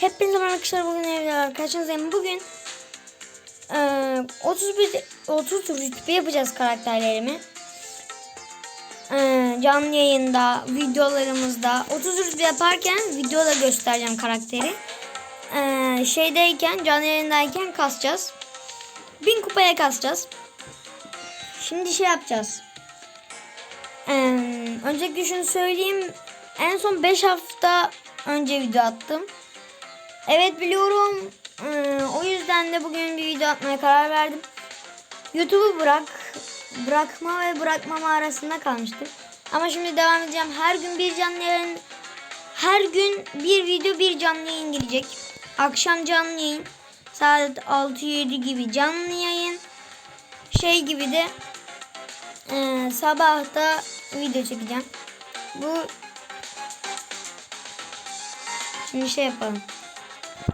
Hepinize merhaba arkadaşlar bugün evde karşınızdayım. Bugün eee 31 30 rütbe yapacağız karakterlerimi. Eee, canlı yayında, videolarımızda 30 rütbe yaparken videoda göstereceğim karakteri. Eee, şeydeyken, canlı yayındayken kasacağız. 1000 kupaya kasacağız. Şimdi şey yapacağız. Eee, öncelikle şunu söyleyeyim. En son 5 hafta önce video attım. Evet biliyorum. Ee, o yüzden de bugün bir video atmaya karar verdim. YouTube'u bırak, bırakma ve bırakmama arasında kalmıştım. Ama şimdi devam edeceğim. Her gün bir canlı yayın, her gün bir video bir canlı yayın gelecek. Akşam canlı yayın, saat 6-7 gibi canlı yayın. Şey gibi de e, sabah da video çekeceğim. Bu Şimdi şey yapalım.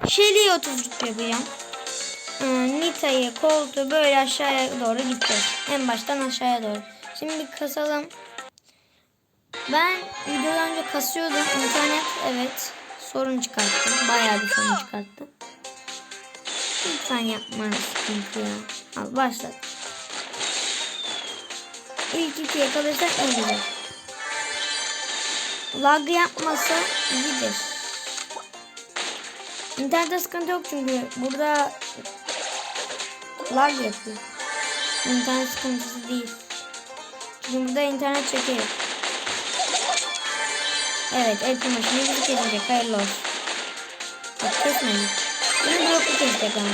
Shelly'ye 30 rütbe yapacağım. Nita'yı, koltuğu böyle aşağıya doğru gideceğiz. En baştan aşağıya doğru. Şimdi kasalım. Ben videodan önce kasıyordum. İnternet evet sorun çıkarttı. Bayağı bir sorun çıkarttı. Lütfen yapma sıkıntı ya. Al başlat. İlk iki yakalırsak iyi gider. Lag yapmasa iyidir. İnternette sıkıntı yok çünkü burada lag yapıyor. İnternet sıkıntısı değil. Çünkü burada internet çekiyor. Evet el kumaşını bizi kesecek. Hayırlı olsun. Bak kesmedi. Bunu bloklu kesecek ama.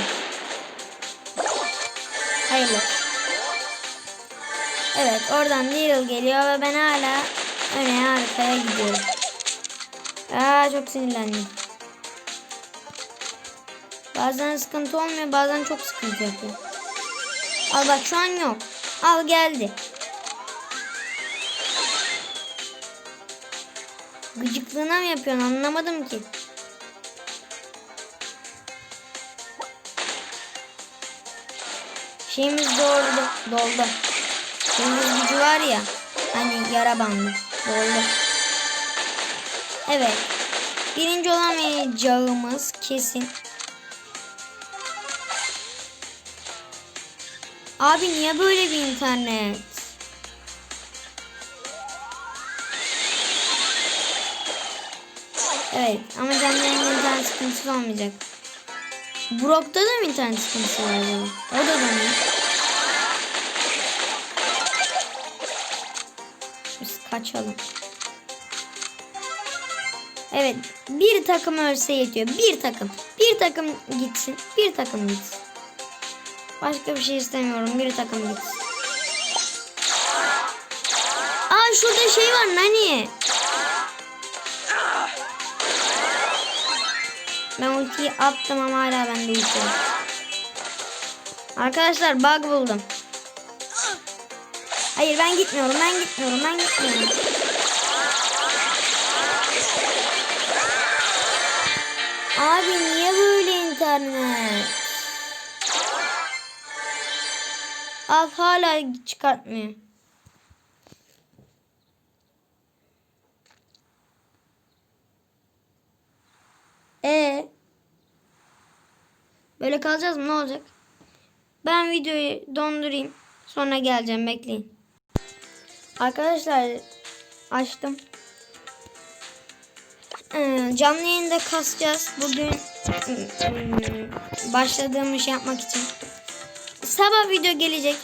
Hayırlı olsun. Evet oradan Daryl geliyor ve ben hala öne arkaya gidiyorum. Aa çok sinirlendim. Bazen sıkıntı olmuyor bazen çok sıkıntı yapıyor. Al bak şu an yok. Al geldi. Gıcıklığına mı yapıyorsun anlamadım ki. Şeyimiz doğru doldu. Şeyimiz gücü var ya. Hani yara bandı. Doldu. Evet. Birinci olamayacağımız kesin. Abi niye böyle bir internet? Evet ama canlı yayında internet sıkıntısı olmayacak. Brock'ta da mı internet sıkıntısı var acaba? O da da mı? Biz kaçalım. Evet bir takım ölse yetiyor. Bir takım. Bir takım gitsin. Bir takım gitsin. Başka bir şey istemiyorum. Bir takım gitsin. Aa şurada şey var Nani. Ben ultiyi attım ama hala bende ulti. Arkadaşlar bug buldum. Hayır ben gitmiyorum. Ben gitmiyorum. Ben gitmiyorum. Abi niye böyle internet? Al hala çıkartmıyor. E Böyle kalacağız mı? Ne olacak? Ben videoyu dondurayım. Sonra geleceğim. Bekleyin. Arkadaşlar açtım. Ee, canlı yayında kasacağız. Bugün ım, başladığım işi yapmak için. Sabah video gelecek.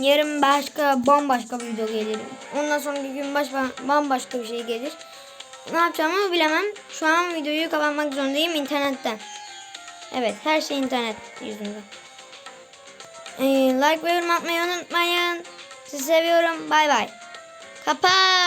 Yarın başka bambaşka bir video gelir. Ondan sonraki gün başka bambaşka bir şey gelir. Ne yapacağımı bilemem. Şu an videoyu kapatmak zorundayım internetten. Evet her şey internet yüzünden. Ee, like ve yorum atmayı unutmayın. Sizi seviyorum. Bay bay. Kapat.